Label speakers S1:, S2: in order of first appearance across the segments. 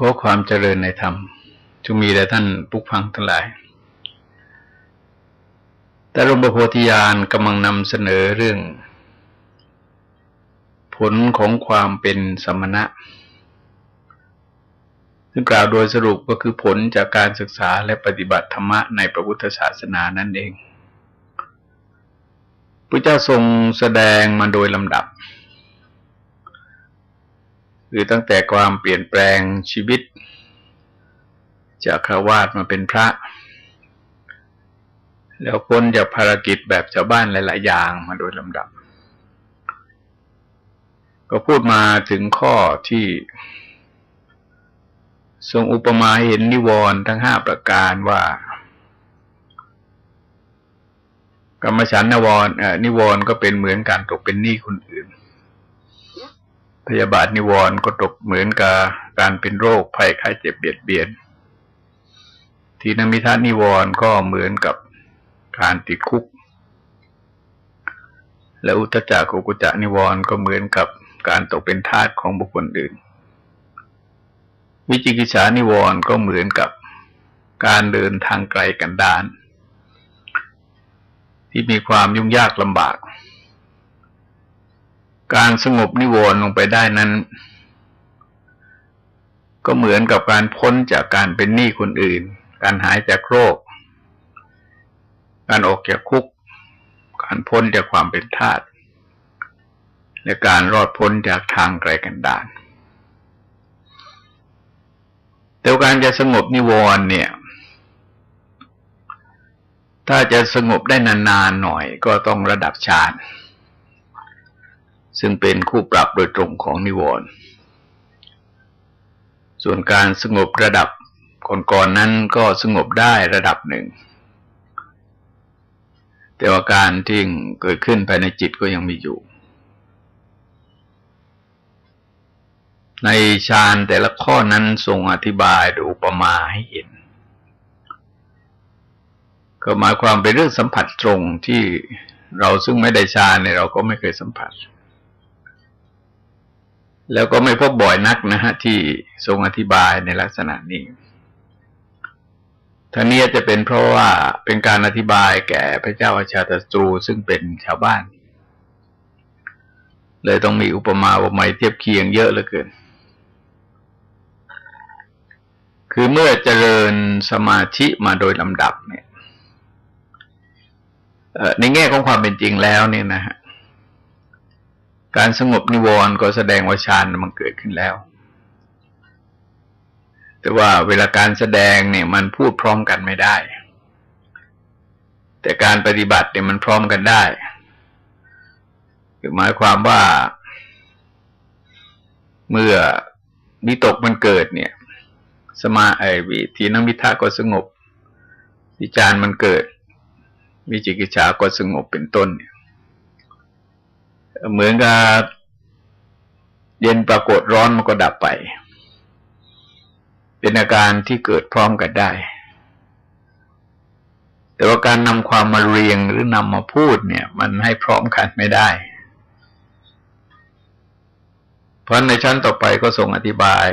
S1: ขอความเจริญในธรรมจงมีแด่ท่านผู้ฟังทั้งหลาย แต่รมโพธิญาณกำลังนำเสนอเรื่อง ผลของความเป็นสมณะ ซึ่งกล่าวโดยสรุปก็คือผลจากการศึกษาและปฏิบัติธรรมะในพระพุทธศาสนานั่นเองพระเจ้าทรงแสดงมาโดยลำดับ คือตั้งแต่ความเปลี่ยนแปลงชีวิต จากคราวาสมาเป็นพระ แล้วพ้นจากภารกิจแบบชาวบ้านหลาย ๆ อย่างมาโดยลำดับ ก็พูดมาถึงข้อที่ ทรงอุปมาเห็นนิวรณ์ทั้งห้าประการว่ากรรมฉันนวรนิวรณ์ก็เป็นเหมือนการตกเป็นหนี้คนอื่น พยาบาทนิวรณ์ก็ตกเหมือนกับการเป็นโรคภัยไข้เจ็บเบียดเบียน ทีนมิทานิวรณ์ก็เหมือนกับการติดคุก และอุตจักกุกุจะนิวรณ์ก็เหมือนกับการตกเป็นทาสของบุคคลอื่น วิจิกิจานิวรณ์ก็เหมือนกับการเดินทางไกลกันดาน ที่มีความยุ่งยากลำบาก การสงบนิวรณ์ลงไปได้นั้น ก็เหมือนกับการพ้นจากการเป็นหนี้คนอื่น การหายจากโรค การออกจากคุก การพ้นจากความเป็นทาสและการรอดพ้นจากทางไกลกันดานแต่การจะสงบนิวรณ์เนี่ย ถ้าจะสงบได้นานๆหน่อยก็ต้องระดับฌาน ซึ่งเป็นคู่ปรับโดยตรงของนิวรณ์ส่วนการสงบระดับก่อนๆนนั้นก็สงบได้ระดับหนึ่ง แต่ว่าการที่เกิดขึ้นภายในจิตก็ยังมีอยู่ ในฌานแต่ละข้อนั้นทรงอธิบายโดยอุปมาให้เห็น ก็หมายความเป็นเรื่องสัมผัสตรงที่เราซึ่งไม่ได้ฌานเนี่ยเราก็ไม่เคยสัมผัส แล้วก็ไม่พบบ่อยนักนะฮะที่ทรงอธิบายในลักษณะนี้ท่านี้จะเป็นเพราะว่าเป็นการอธิบายแก่พระเจ้าอาชาตตรูซึ่งเป็นชาวบ้าน เลยต้องมีอุปมาอุปไมยเทียบเคียงเยอะเหลือเกิน คือเมื่อเจริญสมาธิมาโดยลำดับเนี่ยในแง่ของความเป็นจริงแล้วเนี่ยนะฮะ การสงบนิวรณ์ก็แสดงว่าฌานมันเกิดขึ้นแล้ว แต่ว่าเวลาการแสดงเนี่ยมันพูดพร้อมกันไม่ได้ แต่การปฏิบัติเนี่ยมันพร้อมกันได้คือหมายความว่าเมื่อนิตกมันเกิดเนี่ย สมาไอวิทีนัมิทาก็สงบ วิจารมันเกิด วิจิกิจฉาก็สงบเป็นต้นเนี่ย เหมือนกับเย็นปรากฏร้อนมันก็ดับไป เป็นอาการที่เกิดพร้อมกันได้ แต่ว่าการนำความมาเรียงหรือนำมาพูดเนี่ย มันให้พร้อมกันไม่ได้ เพราะในชั้นต่อไปก็ทรงอธิบาย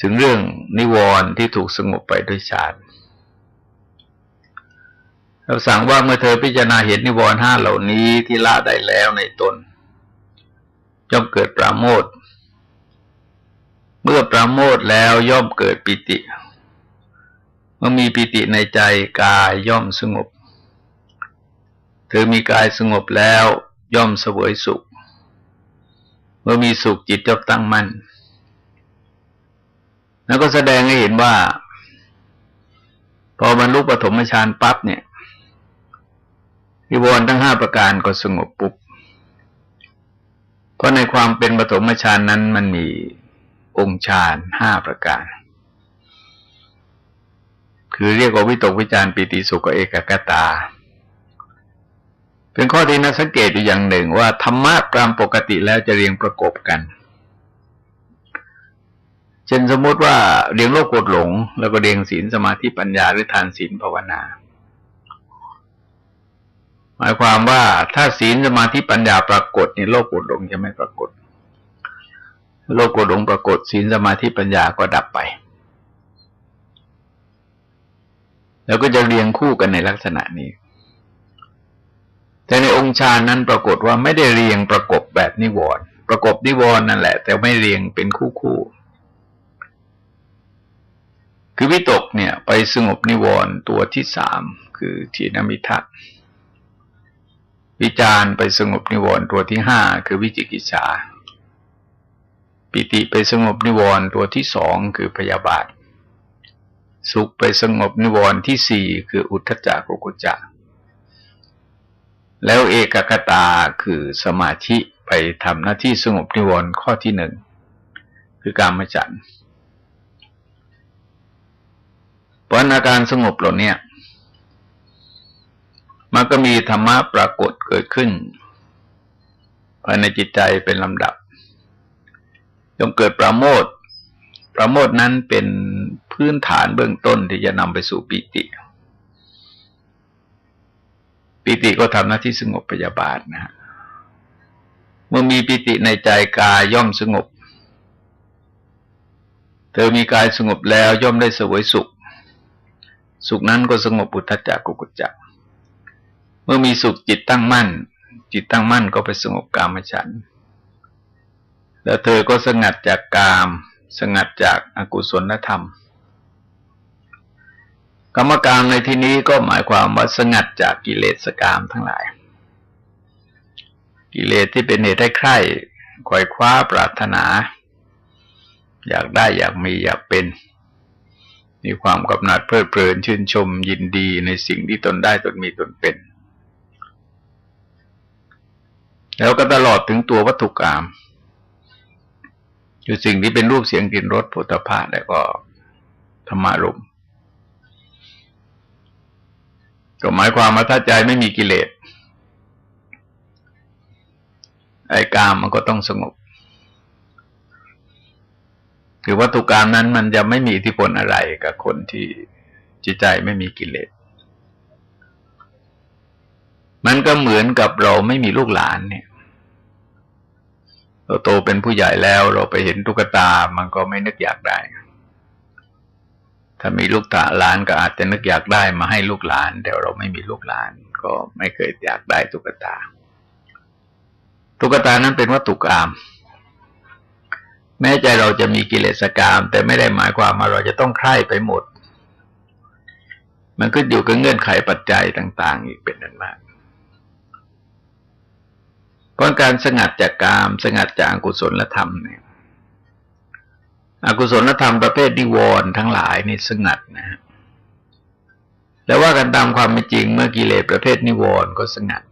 S1: ถึงเรื่องนิวรณ์ที่ถูกสงบไปด้วยฌาน เราสั่งว่าเมื่อเธอพิจารณาเห็นนิวรณ์ห้าเหล่านี้ที่ละได้แล้วในตนย่อมเกิดปราโมทเมื่อปราโมทแล้วย่อมเกิดปิติ เมื่อมีปิติในใจกายย่อมสงบ เธอมีกายสงบแล้วย่อมเสวยสุข เมื่อมีสุขจิตย่อมตั้งมั่นแล้วก็แสดงให้เห็นว่า พอบรรลุปฐมฌานปั๊บเนี่ย นิวรณ์ทั้งห้าประการก็สงบปุ๊บเพราะในความเป็นปฐมฌานนั้นมันมีองค์ฌานห้าประการ คือเรียกว่าวิตกวิจารปิติสุขเอกกตา เป็นข้อที่น่าสังเกตอยู่อย่างหนึ่งว่าธรรมะตามปกติแล้วจะเรียงประกบกัน เช่นสมมติว่าเรียงโลกกดหลง แล้วก็เรียงศีลสมาธิปัญญาหรือทานศีลภาวนา หมายความว่าถ้าศีลสมาธิปัญญาปรากฏในโลกอุดงจะไม่ปรากฏ โลกโกรธหลงปรากฏศีลสมาธิปัญญาก็ดับไป แล้วก็จะเรียงคู่กันในลักษณะนี้ แต่ในองค์ฌานนั้นปรากฏว่าไม่ได้เรียงประกบแบบนิวรณ์ประกบนิวรณ์นั่นแหละ แต่ไม่เรียงเป็นคู่คู่คือวิตกเนี่ย ไปสงบนิวรณ์ตัวที่สามคือทีนมิทัศ วิจารไปสงบนิวรณ์ตัวที่ห้าคือวิจิกิจฉาปิติไปสงบนิวรณ์ตัวที่สองคือพยาบาท สุขไปสงบนิวรณ์ที่สี่คืออุทธจักกุกุจักแล้วเอกกตาคือสมาธิไปทำหน้าที่สงบนิวรณ์ข้อที่หนึ่งคือการมจันทร์เพราะอาการสงบเหล่านี้ มันก็มีธรรมะปรากฏเกิดขึ้นภายในจิตใจเป็นลำดับจงเกิดประโมทประโมทนั้นเป็นพื้นฐานเบื้องต้นที่จะนำไปสู่ปิติ ปิติก็ทำหน้าที่สงบพยาบาทนะฮะเมื่อมีปิติในใจกายย่อมสงบ เธอมีกายสงบแล้วย่อมได้สวยสุข สุขนั้นก็สงบปุถจักกุกุจัก เมื่อมีสุขจิตตั้งมั่น จิตตั้งมั่นก็ไปสงบกามฉัน แล้วเธอก็สงัดจากกาม สงัดจากอากุศลธรรม กรรมกรรมในที่นี้ก็หมายความว่าสงัดจากกิเลสกามทั้งหลาย กิเลสที่เป็นเหตุให้ใคร่ขวายคว้าปรารถนา อยากได้อยากมีอยากเป็นมีความกำหนัดเพลิดเพลินชื่นชมยินดีในสิ่งที่ตนได้ตนมีตนเป็น แล้วก็ตลอดถึงตัววัตถุกรรมอยู่สิ่งที่เป็นรูปเสียงกลิ่นรสผลิตภัณฑ์แล้วก็ธรรมารมก็หมายความว่าถ้าใจไม่มีกิเลสไอ้กามมันก็ต้องสงบคือวัตถุกรรมนั้นมันจะไม่มีอิทธิพลอะไรกับคนที่จิตใจไม่มีกิเลส มันก็เหมือนกับเราไม่มีลูกหลานเนี่ย เราโตเป็นผู้ใหญ่แล้วเราไปเห็นตุ๊กตา มันก็ไม่นึกอยากได้ ถ้ามีลูกตาหลานก็อาจจะนึกอยากได้มาให้ลูกหลาน แต่เราไม่มีลูกหลาน ก็ไม่เคยอยากได้ตุ๊กตา ตุ๊กตานั้นเป็นวัตถุกรรมแม้ใจเราจะมีกิเลสกรรมแต่ไม่ได้หมายความว่าเราจะต้องใคร่ไปหมด มันก็อยู่กับเงื่อนไขปัจจัยต่าง ๆ อีกเป็นนั้นมาก เพราะการสงัดจากกาม สงัดจากอกุศลธรรมเนี่ยอกุศลธรรมประเภทนิวร์ทั้งหลายนี่สงัดนะฮะแล้วว่ากันตามความเป็นจริงเมื่อกิเลสประเภทนิวรณ์ก็สงัด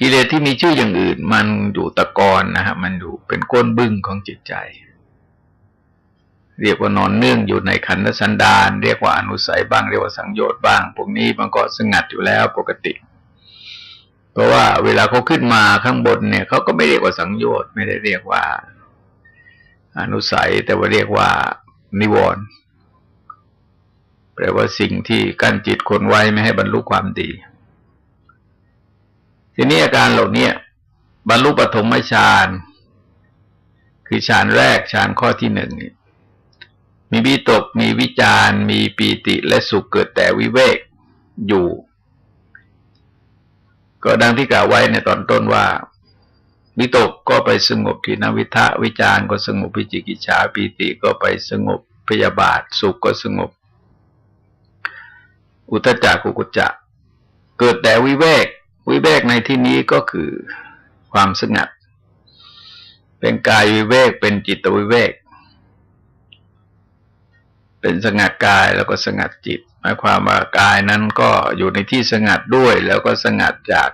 S1: กิเลสที่มีชื่ออย่างอื่น มันอยู่ตะกอนนะฮะมันอยู่เป็นก้นบึ้งของจิตใจ เรียกว่านอนเนื่องอยู่ในขันธสันดาน เรียกว่าอนุสัยบ้างเรียกว่าสังโยชน์บ้างพวกนี้มันก็สงัดอยู่แล้วปกติเพราะว่าเวลาเขาขึ้นมาข้างบนเนี่ยเขาก็ไม่เรียกว่าสังโยชน์ไม่ได้เรียกว่า อนุสัยแต่ว่าเรียกว่านิวรณ์แปลว่าสิ่งที่กั้นจิตคนไว้ไม่ให้บรรลุความดี ทีนี้อาการเหล่านี้บรรลุปฐมฌานคือฌานแรกฌานข้อที่หนึ่งมีวิตกมีวิจารมีปีติและสุขเกิดแต่วิเวกอยู่ ก็ดังที่กล่าวไว้ในตอนต้นว่า วิตกก็ไปสงบที่นวิทะวิจารก็สงบพิจิกิจฉาปีติก็ไปสงบพยาบาทสุขก็สงบ อุตจักกุกุจจะเกิดแต่วิเวก วิเวกในที่นี้ก็คือความสงัด เป็นกายวิเวกเป็นจิตวิเวก เป็นสงัดกายแล้วก็สงัดจิตหมายความว่ากายนั้นก็อยู่ในที่สงัดด้วย แล้วก็สงัดจาก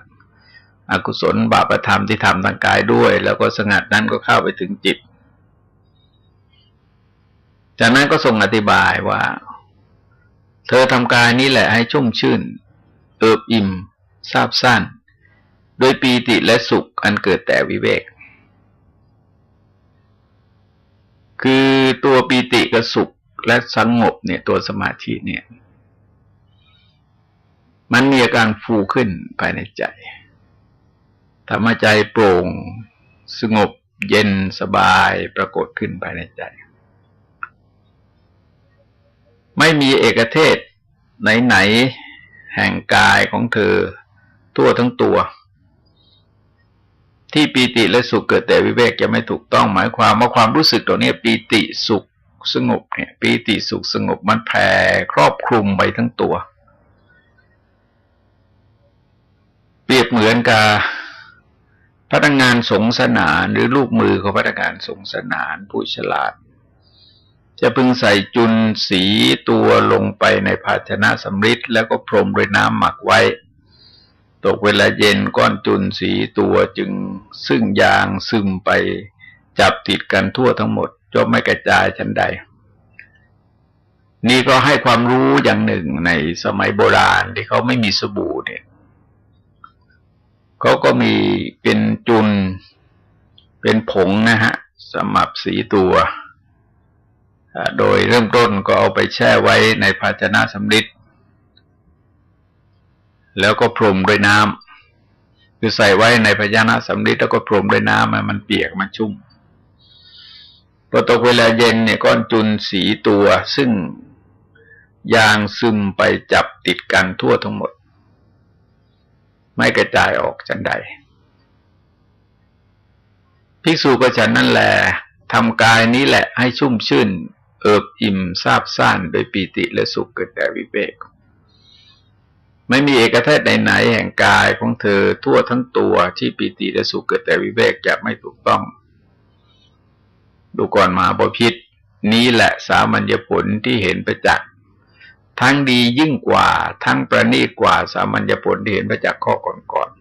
S1: อากุศลบาปธรรมที่ทำทางกายด้วย แล้วก็สงัดนั้นก็เข้าไปถึงจิต จากนั้นก็ทรงอธิบายว่า เธอทำกายนี้แหละให้ชุ่มชื่น เอิบอิ่มซาบสั้นโดยปีติและสุขอันเกิดแต่วิเวก คือตัวปีติกับสุข และสงบเนี่ยตัวสมาธิเนี่ย มันมีอาการฟูขึ้นภายในใจทำให้ใจโปร่ง สงบเย็นสบายปรากฏขึ้นภายในใจ ไม่มีเอกเทศไหนๆแห่งกายของเธอทั่วทั้งตัว ที่ปีติและสุขเกิดแต่วิเวกจะไม่ถูกต้องหมายความว่าความรู้สึกตัวนี้ปีติสุข สงบเนี่ยปีติสุขสงบมันแผ่ครอบคลุมไปทั้งตัว เปรียบเหมือนกับพนักงานสงสนานหรือลูกมือของพนักงานสงสนานผู้ฉลาด จะพึงใส่จุนสีตัวลงไปในภาชนะสำริดแล้วก็พรมด้วยน้ำหมักไว้ ตกเวลาเย็นก้อนจุนสีตัวจึงซึ่งยางซึมไปจับติดกันทั่วทั้งหมด จนไม่กระจายชั้นใด นี่ก็ให้ความรู้อย่างหนึ่งในสมัยโบราณที่เขาไม่มีสบู่เนี่ยเขาก็มีเป็นจุน เป็นผงนะฮะสำหรับสีตัวโดยเริ่มต้นก็เอาไปแช่ไว้ในภาชนะสำริดแล้วก็พรมด้วยน้ำคือใส่ไว้ในภาชนะสำริดแล้วก็พรมด้วยน้ำมันเปียกมันชุ่ม พอตกเวลาเย็นเนี่ยก้อนจุนสีตัวซึ่งยางซึมไปจับติดกันทั่วทั้งหมด ไม่กระจายออกจันใด ภิกษุก็ฉันนั่นแหละทำกายนี้แหละให้ชุ่มชื่น เอิบอิ่มซาบซ่านโดยปีติและสุขเกิดแต่วิเวกไม่มีเอกเทศไหนๆแห่งกายของเธอทั่วทั้งตัวที่ปีติและสุขเกิดแต่วิเวกจะไม่ถูกต้อง ดูก่อนมาบพิษนี้แหละสามัญญผลที่เห็นประจักษ์ทั้งดียิ่งกว่า ทั้งประณีตกว่าสามัญญผลที่เห็นประจักษ์ข้อก่อนๆ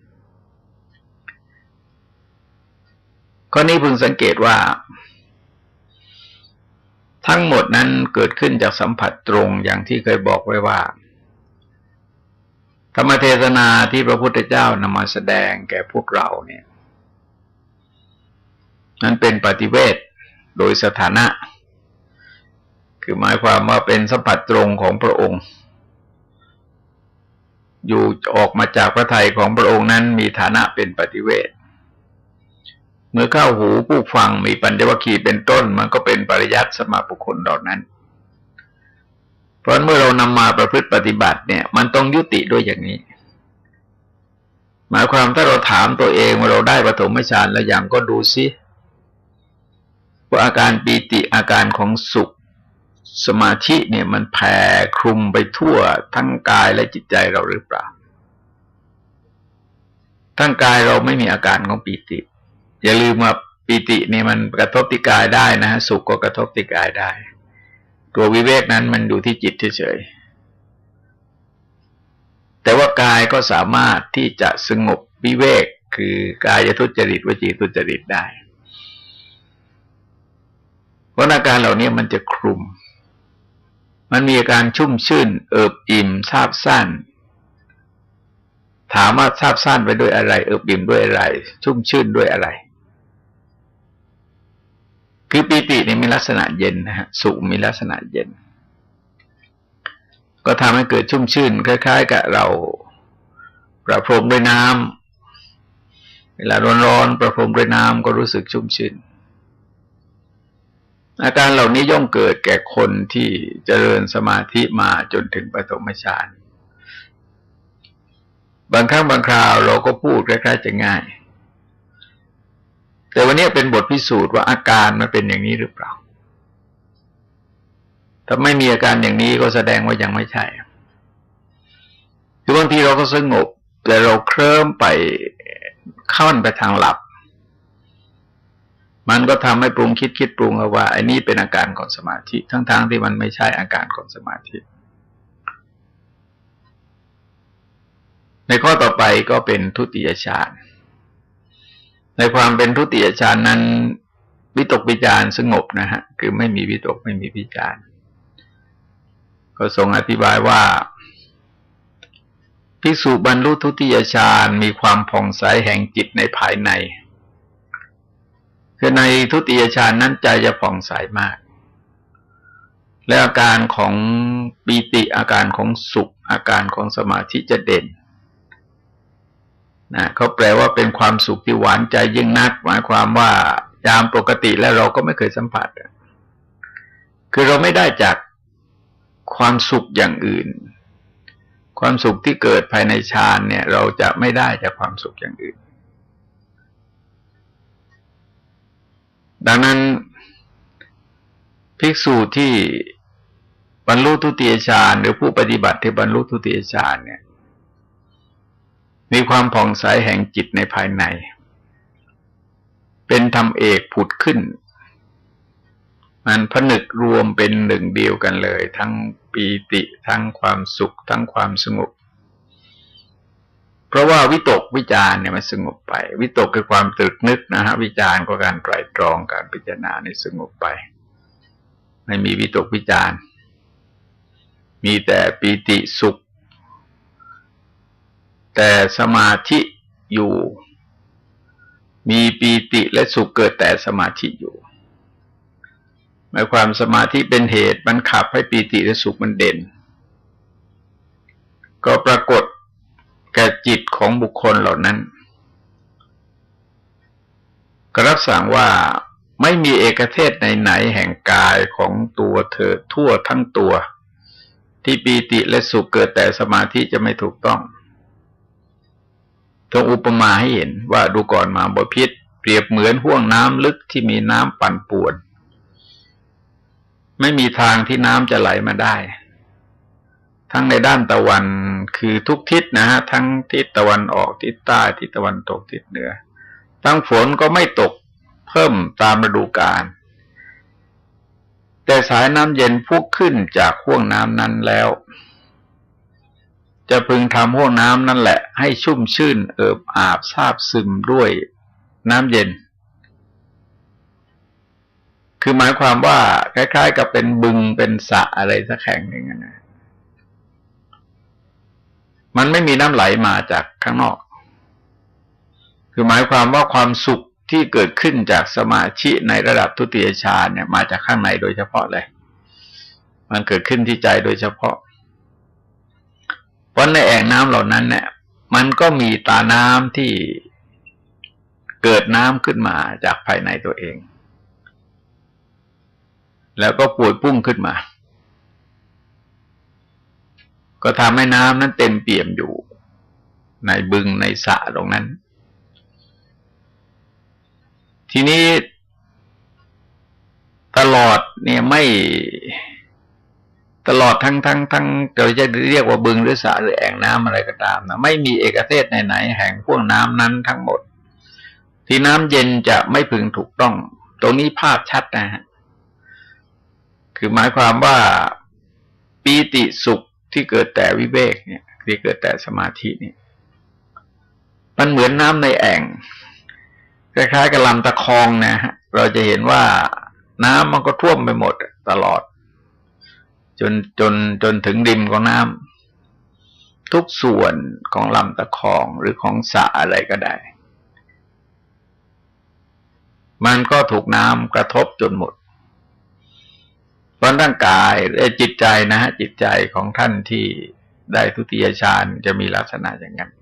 S1: ข้อนี้พึงสังเกตว่า ทั้งหมดนั้นเกิดขึ้นจากสัมผัสตรงอย่างที่เคยบอกไว้ว่า ธรรมเทศนาที่พระพุทธเจ้านำมาแสดงแก่พวกเราเนี่ย นั้นเป็นปฏิเวท โดยสถานะ คือหมายความว่าเป็นสัมผัสตรงของพระองค์ อยู่ออกมาจากพระทัยของพระองค์นั้นมีฐานะเป็นปฏิเวทเมื่อเข้าหูผู้ฟังมีปัญญวคีเป็นต้น มันก็เป็นปริยัติสมาบุคคลเหล่านั้น เพราะเมื่อเรานำมาประพฤติปฏิบัติเนี่ย มันต้องยุติด้วยอย่างนี้ หมายความถ้าเราถามตัวเองว่าเราได้ปฐมฌานแล้วอย่างก็ดูซิ ว่าอาการปีติอาการของสุขสมาธิเนี่ยมันแผ่คลุมไปทั่วทั้งกายและจิตใจเราหรือเปล่า ทั้งกายเราไม่มีอาการของปีติ อย่าลืมว่าปีตินี่มันกระทบติกายได้นะฮะสุขก็กระทบติกายได้ ตัววิเวกนั้นมันอยู่ที่จิตเฉยๆแต่ว่ากายก็สามารถที่จะสงบวิเวกคือกายทุจริตวจีทุจริตได้ พราะอาการเหล่านี้มันจะคลุม มันมีอาการชุ่มชื่น เอิบอิ่มซาบซ่านถามว่าซาบซ่านไปด้วยอะไร เอิบอิ่มด้วยอะไร ชุ่มชื่นด้วยอะไร คือปีตินี่มีลักษณะเย็นนะฮะสุมีลักษณะเย็น ก็ทำให้เกิดชุ่มชื่น คล้ายๆ กับเราประพรมด้วยน้ำเวลาร้อนๆประพรมด้วยน้ำก็รู้สึกชุ่มชื่น อาการเหล่านี้ย่อมเกิดแก่คนที่เจริญสมาธิมาจนถึงปฐมฌานบางครั้งบางคราวเราก็พูดคล้ายๆจะง่าย แต่วันนี้เป็นบทพิสูจน์ว่าอาการมันเป็นอย่างนี้หรือเปล่า ถ้าไม่มีอาการอย่างนี้ก็แสดงว่ายังไม่ใช่คือบางทีเราก็สงบ แต่เราเคลิ้มไปเข้าไปทางหลับ มันก็ทำให้ปรุงคิดคิดปรุงเอาว่าไอ้นี่เป็นอาการของสมาธิ ทั้งๆทที่มันไม่ใช่อาการของสมาธิ ในข้อต่อไปก็เป็นทุติยฌานในความเป็นทุติยฌานนั้นวิตกวิจารสงบนะฮะ คือไม่มีวิตกไม่มีวิจารก็ทรงอธิบายว่าภิกษุบรรลุทุติยฌานมีความผ่องใสแห่งจิตในภายใน คือในทุติยฌานนั้นใจจะผ่องใสมาก และอาการของปีติอาการของสุข อาการของสมาธิจะเด่นนะเขาแปลว่าเป็นความสุขที่หวานใจยิ่งนัก หมายความว่ายามปกติแล้วเราก็ไม่เคยสัมผัส คือเราไม่ได้จากความสุขอย่างอื่น ความสุขที่เกิดภายในฌานเนี่ย เราจะไม่ได้จากความสุขอย่างอื่น ดังนั้นภิกษุที่บรรลุทุติยฌานหรือผู้ปฏิบัติที่บรรลุทุติยฌานเนี่ย มีความผ่องใสแห่งจิตในภายใน เป็นธรรมเอกผุดขึ้น มันผนึกรวมเป็นหนึ่งเดียวกันเลย ทั้งปีติทั้งความสุข ทั้งความสงบ เพราะว่าวิตกวิจารเนี่ยมันสงบไป วิตกคือความตรึกนึกนะฮะวิจารก็การไตรตรองการพิจารณาในสงบไป ไม่มีวิตกวิจารณ์มีแต่ปีติสุข แต่สมาธิอยู่ มีปีติและสุขเกิดแต่สมาธิอยู่หมายความสมาธิเป็นเหตุมันขับให้ปีติและสุขมันเด่น ก็ปรากฏ แก่จิตของบุคคลเหล่านั้นก็รับสั่งว่าไม่มีเอกเทศไหนๆแห่งกายของตัวเธอทั่วทั้งตัว ที่ปีติและสุขเกิดแต่สมาธิจะไม่ถูกต้องทรงอุปมาให้เห็นว่าดูก่อนมาบพิษเปรียบเหมือนห่วงน้ำลึกที่มีน้ำปั่นป่วน ไม่มีทางที่น้ำจะไหลมาได้ ทั้งในด้านตะวันคือทุกทิศนะฮะทั้งทิศตะวันออกทิศใต้ทิศตะวันตกทิศเหนือ ทั้งฝนก็ไม่ตกเพิ่มตามฤดูกาลแต่สายน้ำเย็นพุกขึ้นจากห่วงน้ำนั้นแล้ว จะพึงทำห่วงน้ำนั่นแหละ ให้ชุ่มชื่นเอิบอาบซาบซึมด้วยน้ำเย็น คือหมายความว่า คล้าย ๆ กับเป็นบึงเป็นสระอะไรสักแห่งหนึ่งนะ มันไม่มีน้ำไหลมาจากข้างนอก คือหมายความว่าความสุขที่เกิดขึ้นจากสมาธิในระดับทุติยฌาเนี่ยมาจากข้างในโดยเฉพาะเลย มันเกิดขึ้นที่ใจโดยเฉพาะ เพราะในแอ่งน้ำเหล่านั้นเนี่ย มันก็มีตาน้ำที่เกิดน้ำขึ้นมาจากภายในตัวเอง แล้วก็ป่วยปุ้งขึ้นมา ก็ทำให้น้ำนั้นเต็มเปี่ยมอยู่ ในบึงในสระตรงนั้น ทีนี้ตลอดเนี่ยไม่ตลอดทั้งทั้งทั้งเราจะเรียกว่าบึงหรือสระหรือแอ่งน้ำอะไรก็ตามนะไม่มีเอกเทศไหนๆแห่งพวกน้ำนั้นทั้งหมด ที่น้ำเย็นจะไม่พึงถูกต้อง ตรงนี้ภาพชัดนะฮะคือหมายความว่าปีติสุข ที่เกิดแต่วิเวกเนี่ยที่เกิดแต่สมาธินี่มันเหมือนน้ำในแอ่งคล้ายๆกับลำตะคองนะฮะเราจะเห็นว่าน้ำมันก็ท่วมไปหมดตลอด จนจนจนถึงริมของน้ำทุกส่วนของลำตะคองหรือของสระอะไรก็ได้ มันก็ถูกน้ำกระทบจนหมด เพราะร่างกายและจิตใจนะฮะจิตใจของท่านที่ได้ทุติยฌานจะมีลักษณะอย่างนั้น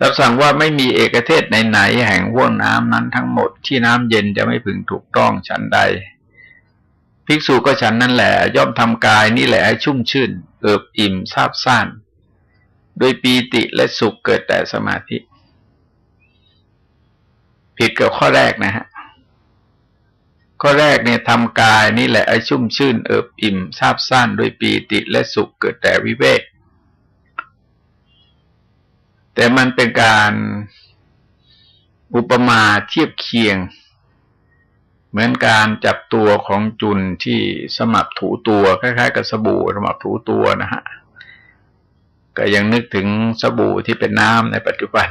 S1: รับสั่งว่าไม่มีเอกเทศไหนๆแห่งว่วงน้ำนั้นทั้งหมดที่น้ำเย็นจะไม่พึงถูกต้องฉันใด ภิกษุก็ฉันนั่นแหละ ย่อมทำกายนี่แหละให้ชุ่มชื่น เอิบอิ่มซาบซ่านโดยปีติและสุขเกิดแต่สมาธิ ผิดกับข้อแรกนะฮะ ข้อแรกเนี่ยทำกายนี่แหละไอ้ชุ่มชื่นเอิบอิ่มซาบซ่านด้วยปีติและสุขเกิดแต่วิเวก แต่มันเป็นการอุปมาเทียบเคียง เหมือนการจับตัวของจุนที่สมับถูตัวคล้ายๆ กับสบู่สมับถูตัวนะฮะก็ยังนึกถึงสบู่ที่เป็นน้ำในปัจจุบัน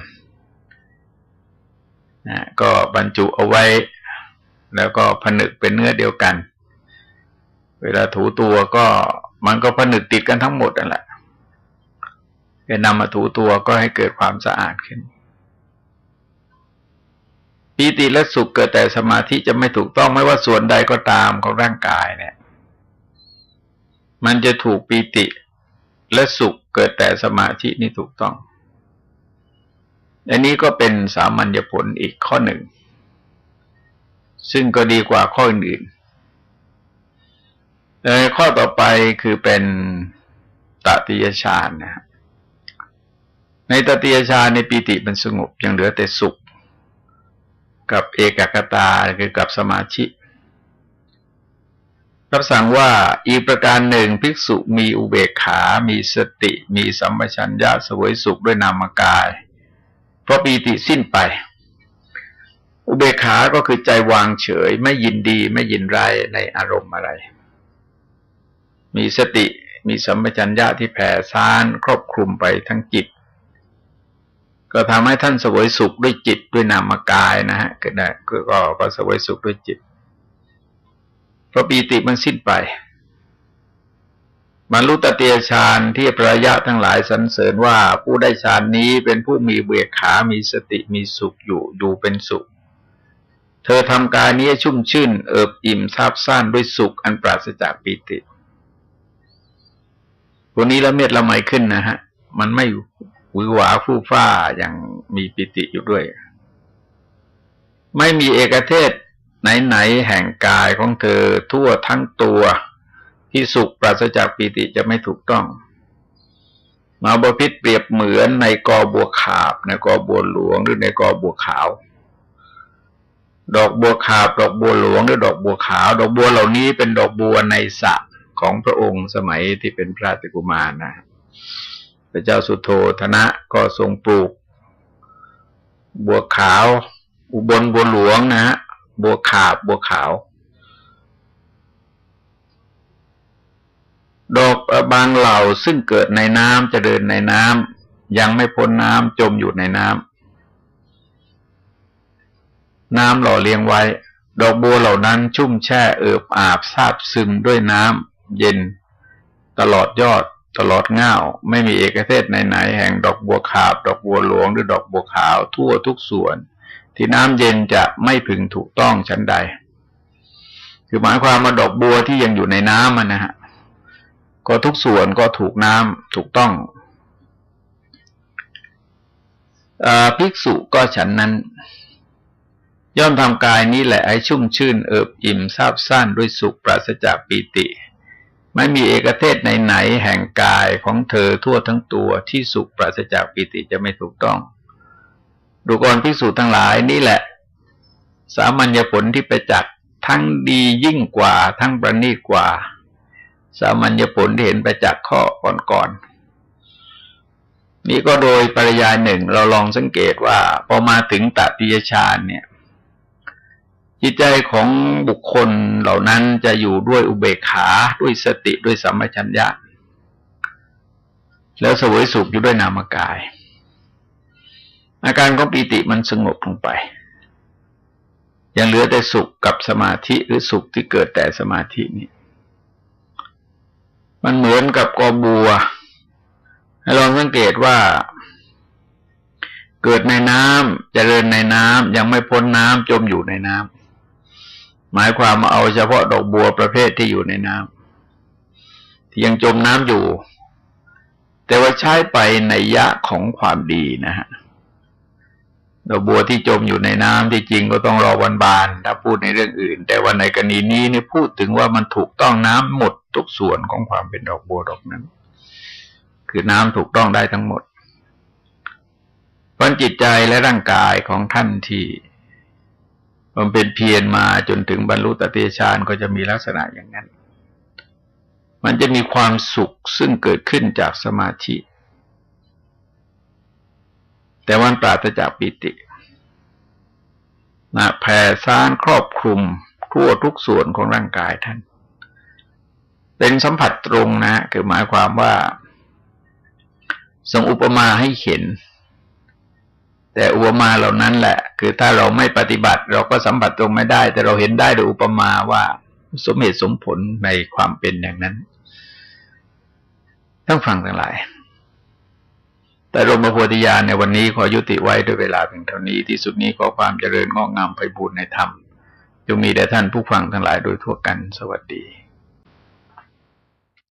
S1: นะก็บรรจุเอาไว้ แล้วก็ผนึกเป็นเนื้อเดียวกัน เวลาถูตัวก็มันก็ผนึกติดกันทั้งหมดนั่นแหละจะนำมาถูตัวก็ให้เกิดความสะอาดขึ้นปีติและสุขเกิดแต่สมาธิจะไม่ถูกต้องไม่ว่าส่วนใดก็ตามของร่างกายเนี่ย มันจะถูกปีติและสุขเกิดแต่สมาธินี่ถูกต้อง อันนี้ก็เป็นสามัญญผลอีกข้อหนึ่ง ซึ่งก็ดีกว่าข้ออื่นๆข้อต่อไปคือเป็นตติยฌานนะ ในตติยฌานในปีติมันสงบยังเหลือแต่สุข กับเอกกตาคือกับสมาธิรับสั่งว่าอีกประการหนึ่งภิกษุมีอุเบกขา มีสติ มีสัมปชัญญะสวยสุขด้วยนามกาย เพราะปีติสิ้นไป อุเบกขา ก็คือใจวางเฉย ไม่ยินดีไม่ยินร้ายในอารมณ์อะไร มีสติมีสัมปชัญญะที่แผ่ซ่านครอบคลุมไปทั้งจิต ก็ทำให้ท่านสวยสุขด้วยจิตด้วยนามกายนะฮะก็ได้ก็ก็สวยสุขด้วยจิตพระปีติมันสิ้นไปบรรลุตเตียฌานที่พระยะทั้งหลายสรรเสริญว่าผู้ได้ฌานนี้เป็นผู้มีเบียขา มีสติมีสุขอยู่ อยู่เป็นสุข เธอทำกายนี้ชุ่มชื่น เอิบอิ่มซาบซ่านด้วยสุขอันปราศจากปีติวันนี้ละเม็ดละไมขึ้นนะฮะ มันไม่หวือหวาฟู่ฟ้าอย่างมีปิติอยู่ด้วย ไม่มีเอกเทศไหนๆแห่งกายของเธอทั่วทั้งตัวที่สุขปราศจากปีติจะไม่ถูกต้อง มาบพิษเปรียบเหมือนในกอบัวขาบ ในกอบัวหลวงหรือในกอบัวขาว ดอกบัวขาบดอกบัวหลวงหรือดอกบัวขาว ดอกบัวเหล่านี้เป็นดอกบัวในสระของพระองค์สมัยที่เป็นพระติกุมารนะพระเจ้าสุโธธนะก็ทรงปลูก บัวขาว อุบลบัวหลวงนะฮะบัวขาบบัวขาว ดอกบางเหล่าซึ่งเกิดในน้ำจะเดินในน้ำยังไม่พ้นน้ำจมอยู่ในน้ำ น้ำหล่อเลี้ยงไว้ ดอกบัวเหล่านั้นชุ่มแช่เอิบอาบซาบซึมด้วยน้ำเย็น ตลอดยอดตลอดง่าวไม่มีเอกเทศไหนๆแห่งดอกบัวขาบ ดอกบัวหลวงหรือดอกบัวขาวทั่วทุกส่วน ที่น้ำเย็นจะไม่พึงถูกต้องชั้นใด คือหมายความมาดอกบัวที่ยังอยู่ในน้ำนนะฮะก็ทุกส่วนก็ถูกน้ำถูกต้องอภิกษุก็ฉันนั้น ย่อมทำกายนี้แหละให้ชุ่มชื่นเอิบอิ่มซาบซ่านด้วยสุขปราศจากปีติ ไม่มีเอกเทศไหนๆแห่งกายของเธอทั่วทั้งตัวที่สุขปราศจากปีติจะไม่ถูกต้อง ดูกรพิสูจน์ทั้งหลายนี่แหละ สามัญญผลที่ไปจักทั้งดียิ่งกว่า ทั้งประณีตกว่า สามัญญผลที่เห็นไปจากข้อก่อนๆนี่ก็โดยปริยายหนึ่งเราลองสังเกตว่า พอมาถึงตัติยฌานเนี่ย จิตใจของบุคคลเหล่านั้นจะอยู่ด้วยอุเบกขาด้วยสติด้วยสัมปชัญญะ แล้วสวยสุขอยู่ด้วยนามกาย อาการของปีติมันสงบลงไป ยังเหลือแต่สุขกับสมาธิหรือสุขที่เกิดแต่สมาธินี้มันเหมือนกับกอบัวให้ลองสังเกตว่า เกิดในน้ำจเจริญในน้ำยังไม่พ้นน้ำจมอยู่ในน้ำ หมายความมาเอาเฉพาะดอกบัวประเภทที่อยู่ในน้ำที่ยังจมน้ำอยู่ แต่ว่าใช้ไปในยะของความดีนะฮะดอกบัวที่จมอยู่ในน้ำที่จริงก็ต้องรอวันบาน ถ้าพูดในเรื่องอื่น แต่วันในกรณีนี้นี่พูดถึงว่ามันถูกต้องน้ำหมดทุกส่วนของความเป็นดอกบัวดอกนั้น คือน้ำถูกต้องได้ทั้งหมดพันจิตใจและร่างกายของท่านที่ มันเป็นเพียรมาจนถึงบรรลุตติฌานก็จะมีลักษณะอย่างนั้น มันจะมีความสุขซึ่งเกิดขึ้นจากสมาธิ แต่วันปราศจากปิตินะแผ่ซ่านครอบคลุมทั่วทุกส่วนของร่างกายท่าน เป็นสัมผัสตรงนะ คือหมายความว่าทรงอุปมาให้เห็น แต่อุปมาเหล่านั้นแหละ คือถ้าเราไม่ปฏิบัติ เราก็สัมผัสตรงไม่ได้ แต่เราเห็นได้โดยอุปมาว่าสมเหตุสมผลในความเป็นอย่างนั้นต้งฟังทั้งหลาย แต่รมโพธิญาณในวันนี้ขอยุติไว้ด้วยเวลาเพียงเท่านี้ที่สุดนี้ขอความเจริญงอกงามไปบูรณนธรรมจงมีแด่ท่านผู้ฟังทั้งหลายโดยทั่วกันสวัสดี